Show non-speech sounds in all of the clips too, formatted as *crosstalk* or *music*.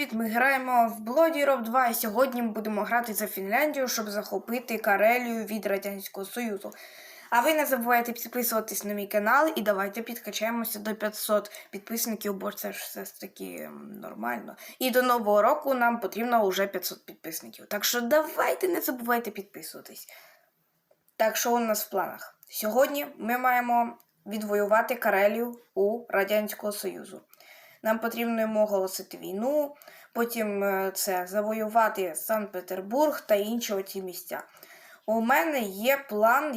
Привіт, ми граємо в Bloody Rob 2 і сьогодні ми будемо грати за Фінляндію, щоб захопити Карелію від Радянського Союзу. А ви не забувайте підписуватись на мій канал і давайте підкачаємося до 500 підписників, бо це ж все ж таки нормально. І до нового року нам потрібно вже 500 підписників. Так що давайте не забувайте підписуватись. Так, що у нас в планах? Сьогодні ми маємо відвоювати Карелію у Радянського Союзу. Нам потрібно йому оголосити війну, потім е, це завоювати Санкт-Петербург та інші оці місця. У мене є план,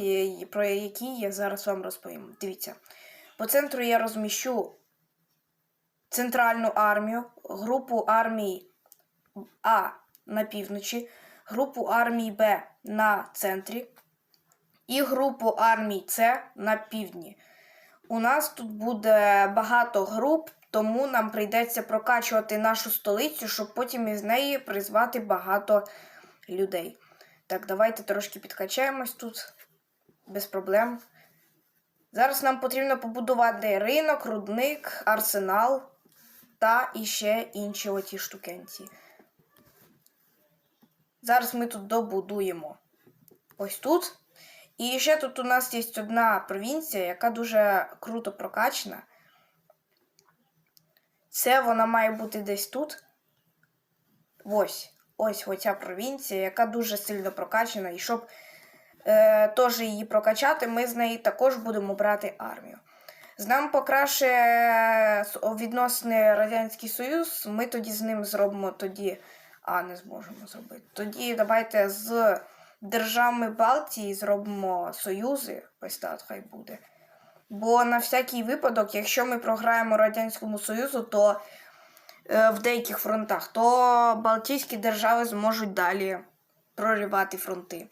про який я зараз вам розповім. Дивіться, по центру я розміщу центральну армію, групу армій А на півночі, групу армій Б на центрі і групу армій С на півдні. У нас тут буде багато груп, тому нам прийдеться прокачувати нашу столицю, щоб потім із неї призвати багато людей. Так, давайте трошки підкачаємось тут без проблем. Зараз нам потрібно побудувати ринок, рудник, арсенал та іще інші оті штукенці. Зараз ми тут добудуємо ось тут. І ще тут у нас є одна провінція, яка дуже круто прокачана. Це вона має бути десь тут. Ось. Ось оця провінція, яка дуже сильно прокачана. І щоб е, теж її прокачати, ми з неї також будемо брати армію. З нами покраще відносини Радянський Союз, ми тоді з ним зробимо тоді, а не зможемо зробити. Тоді давайте з державами Балтії зробимо союзи, ось так хай буде. Бо на всякий випадок, якщо ми програємо Радянському Союзу, то е, в деяких фронтах, то Балтійські держави зможуть далі проривати фронти.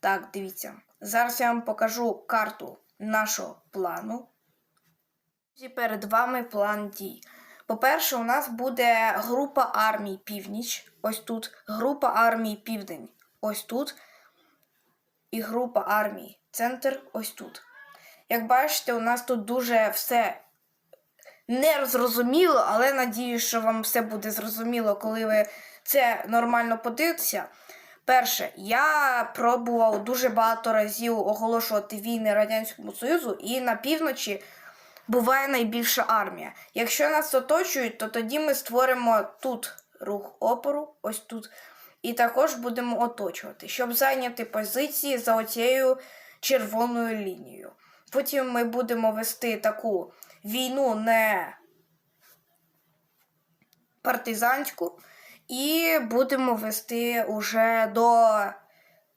Так, дивіться. Зараз я вам покажу карту нашого плану. І перед вами план дій. По-перше, у нас буде група армій Північ, ось тут, група армій Південь, ось тут, і група армій Центр ось тут. Як бачите, у нас тут дуже все не зрозуміло, але надіюсь, що вам все буде зрозуміло, коли ви це нормально подивитеся. Перше, я пробував дуже багато разів оголошувати війни Радянському Союзу, і на півночі буває найбільша армія. Якщо нас оточують, то тоді ми створимо тут рух опору, ось тут, і також будемо оточувати, щоб зайняти позиції за оцією червоною лінією. Потім ми будемо вести таку війну не партизанську, і будемо вести уже до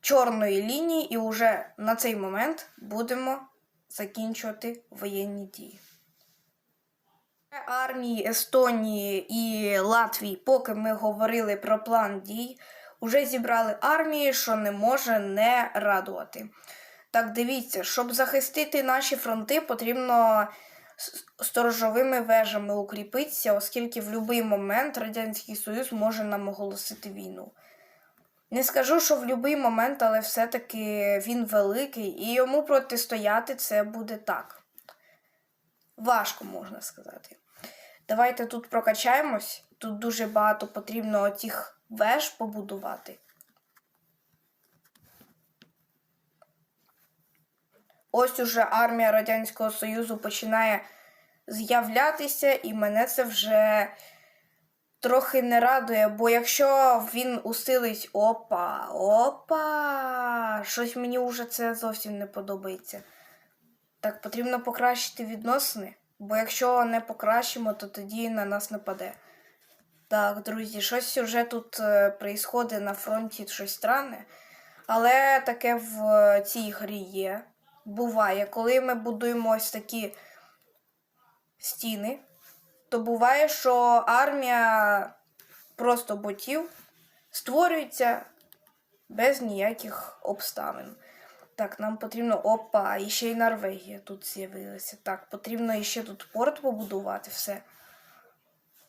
чорної лінії, і вже на цей момент будемо закінчувати воєнні дії. Армії Естонії і Латвії, поки ми говорили про план дій, уже зібрали армії, що не може не радувати. Так, дивіться, щоб захистити наші фронти, потрібно сторожовими вежами укріпитися, оскільки в будь-який момент Радянський Союз може нам оголосити війну. Не скажу, що в будь-який момент, але все-таки він великий, і йому протистояти це буде так. Важко можна сказати. Давайте тут прокачаємось. Тут дуже багато потрібно оцих веж побудувати. Ось уже армія Радянського Союзу починає з'являтися, і мене це вже трохи не радує, бо якщо він усилить опа, опа, щось мені вже це зовсім не подобається. Так, потрібно покращити відносини, бо якщо не покращимо, то тоді на нас нападе. Так, друзі, щось вже тут е, происходить на фронті щось странне. Але таке в е, цій грі є. Буває, коли ми будуємо ось такі стіни, то буває, що армія просто ботів створюється без ніяких обставин. Так, нам потрібно. Опа, і ще й Норвегія тут з'явилася. Так, потрібно іще тут порт побудувати все.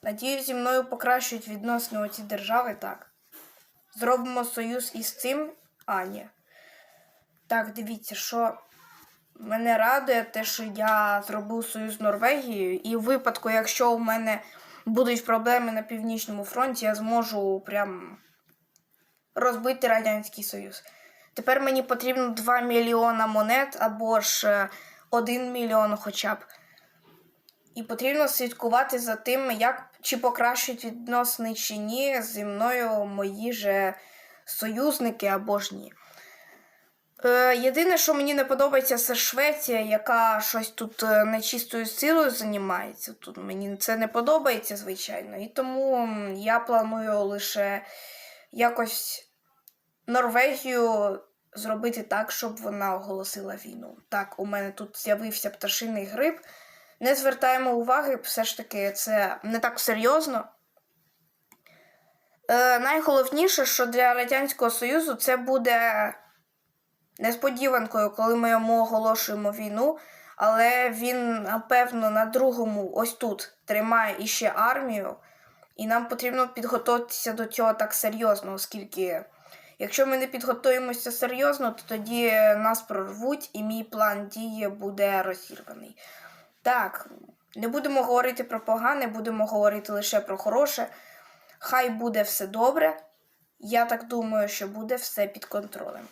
Надіюсь, зі мною покращують відносини оці держави. Так. Зробимо союз із цим. А. Так, дивіться, що мене радує те, що я зробив союз з Норвегією, і в випадку, якщо у мене будуть проблеми на північному фронті, я зможу прям розбити Радянський Союз. Тепер мені потрібно 2 мільйона монет або ж 1 мільйон хоча б. І потрібно слідкувати за тим, як чи покращують відносини чи ні зі мною мої же союзники або ж ні. Е, єдине, що мені не подобається, це Швеція, яка щось тут е, нечистою силою займається. Тут мені це не подобається, звичайно. І тому я планую лише якось Норвегію зробити так, щоб вона оголосила війну. Так, у мене тут з'явився пташиний гриб. Не звертаємо уваги, все ж таки, це не так серйозно. Е, найголовніше, що для Радянського Союзу це буде несподіванкою, коли ми йому оголошуємо війну, але він, напевно, на другому, ось тут, тримає іще армію, і нам потрібно підготуватися до цього так серйозно, оскільки, якщо ми не підготуємося серйозно, то тоді нас прорвуть, і мій план дії буде розірваний. Так, не будемо говорити про погане, будемо говорити лише про хороше. Хай буде все добре. Я так думаю, що буде все під контролем.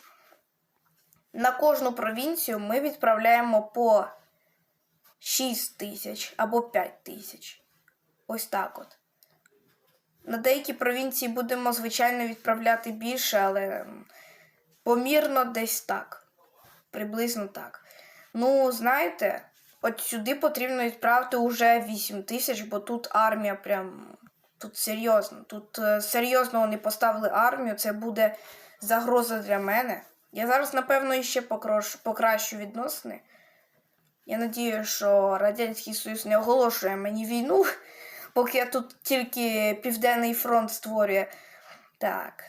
На кожну провінцію ми відправляємо по 6 тисяч або 5 тисяч. Ось так от. На деякі провінції будемо, звичайно, відправляти більше, але помірно десь так. Приблизно так. Ну, знаєте, от сюди потрібно відправити уже 8 тисяч, бо тут армія прям. Тут серйозно. Тут е, серйозно вони поставили армію, це буде загроза для мене. Я зараз, напевно, іще покрош- покращу відносини. Я надію, що Радянський Союз не оголошує мені війну, *laughs* поки я тут тільки Південний фронт створює. Так.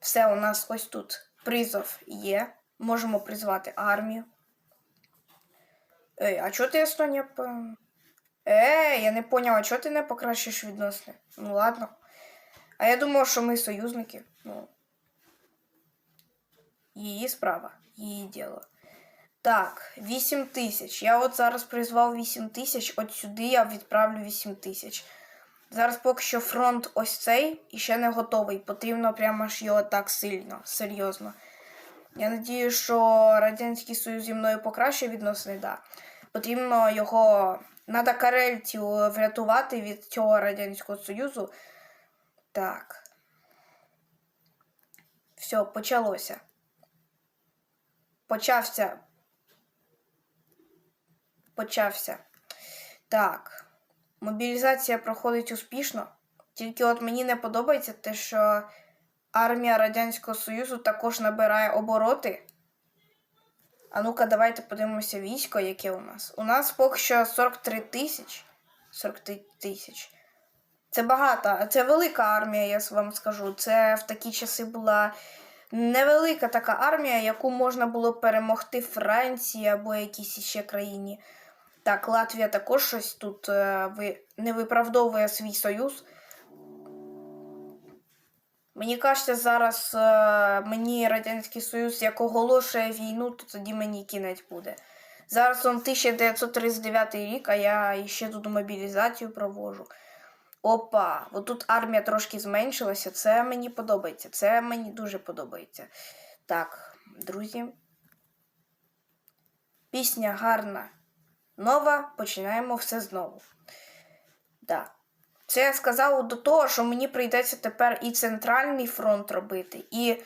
Все у нас ось тут призов є. Можемо призвати армію. Ей, а чого ти Естонія? Ей, я не поняла, а чого ти не покращиш відносини? Ну ладно. А я думав, що ми союзники. Ну. Її справа, її діло. Так, 8 тисяч. Я от зараз призвав 8 тисяч, от сюди я відправлю 8 тисяч. Зараз поки що фронт ось цей і ще не готовий. Потрібно прямо ж його так сильно, серйозно. Я надію, що Радянський Союз зі мною покращує відносини, да. Потрібно його. Надо карельців врятувати від цього Радянського Союзу. Так. Все, почалося. Почався. Почався. Так. Мобілізація проходить успішно. Тільки от мені не подобається те, що армія Радянського Союзу також набирає обороти. А ну-ка, давайте подивимося військо, яке у нас. У нас поки що 43 тисяч. 43 тисяч. Це багато, це велика армія, я вам скажу. Це в такі часи була невелика така армія, яку можна було перемогти Франції або якійсь іще країні. Так, Латвія також щось тут е, не виправдовує свій союз. Мені кажеться, зараз е, мені Радянський Союз як оголошує війну, то тоді мені кінець буде. Зараз он 1939 рік, а я ще тут мобілізацію провожу. Опа, отут армія трошки зменшилася. Це мені подобається. Це мені дуже подобається. Так, друзі. Пісня гарна. Нова. Починаємо все знову. Да. Це я сказав до того, що мені прийдеться тепер і центральний фронт робити, і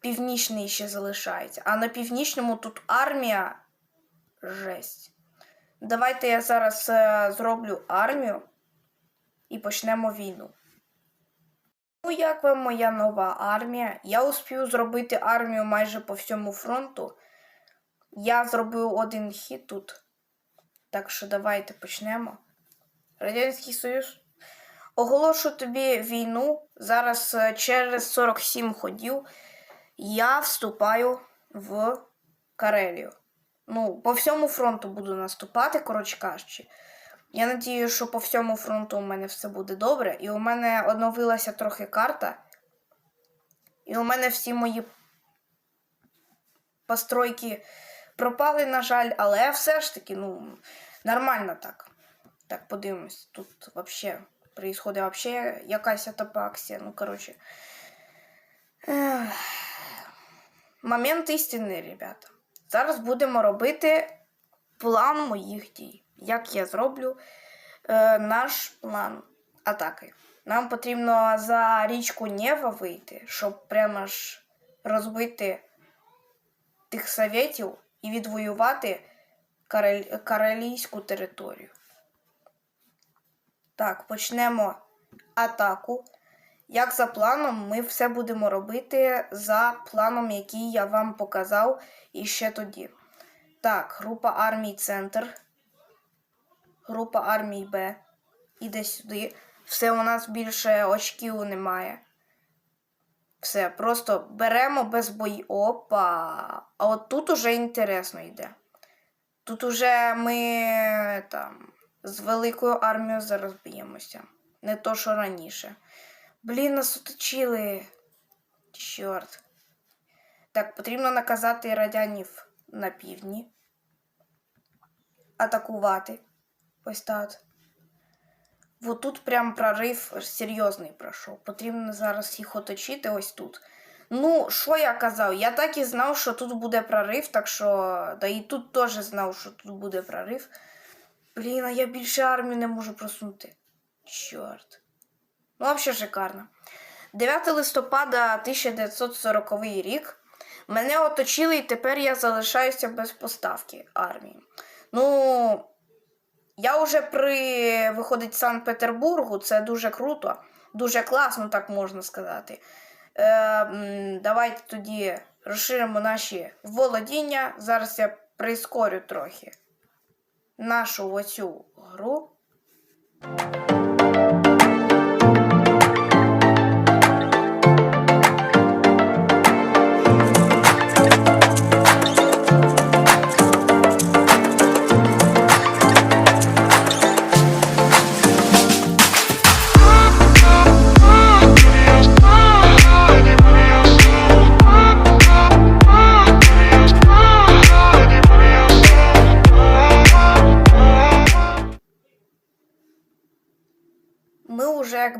північний ще залишається. А на північному тут армія жесть. Давайте я зараз е, зроблю армію і почнемо війну. Ну, як вам моя нова армія? Я успів зробити армію майже по всьому фронту. Я зробив один хід тут. Так що давайте почнемо. Радянський Союз. Оголошу тобі війну. Зараз е, через 47 ходів я вступаю в Карелію. Ну, по всьому фронту буду наступати, коротше кажучи. Я надію, що по всьому фронту у мене все буде добре. І у мене оновилася трохи карта. І у мене всі мої постройки пропали, на жаль, але все ж таки, ну, нормально так. Так, подивимось. Тут взагалі происходить вообще якась атапаксія. Ну, коротше. Момент істини, ребята. Зараз будемо робити план моїх дій. Як я зроблю е, наш план атаки. Нам потрібно за річку Нева вийти, щоб прямо ж розбити тих совєтів і відвоювати карель... карелійську територію. Так, почнемо атаку. Як за планом, ми все будемо робити за планом, який я вам показав іще тоді. Так, група армій Центр. Група армій Б. Іде сюди. Все, у нас більше очків немає. Все, просто беремо без бої. Опа. А от тут уже інтересно йде. Тут уже ми там з великою армією зараз б'ємося. Не то, що раніше. Блін, нас оточили. Чорт. Так, потрібно наказати радянів на півдні. Атакувати. Ось так. Вот тут прям прорив серйозний пройшов. Потрібно зараз їх оточити ось тут. Ну, що я казав? Я так і знав, що тут буде прорив, так що. Да і тут теж знав, що тут буде прорив. Блін, а я більше армію не можу просунути. Чорт. Ну, взагалі шикарно. 9 листопада 1940 рік мене оточили, і тепер я залишаюся без поставки армії. Ну, я вже при виходить Санкт-Петербургу, це дуже круто, дуже класно, так можна сказати. Е, давайте тоді розширимо наші володіння. Зараз я прискорю трохи нашу оцю гру.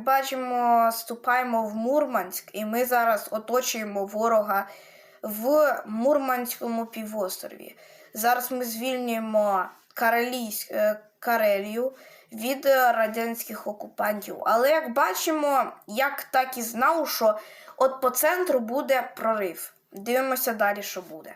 Як бачимо, вступаємо в Мурманськ, і ми зараз оточуємо ворога в Мурманському півострові. Зараз ми звільнюємо Карелійсь... е, Карелію від е, радянських окупантів. Але як бачимо, як так і знав, що от по центру буде прорив. Дивимося далі, що буде.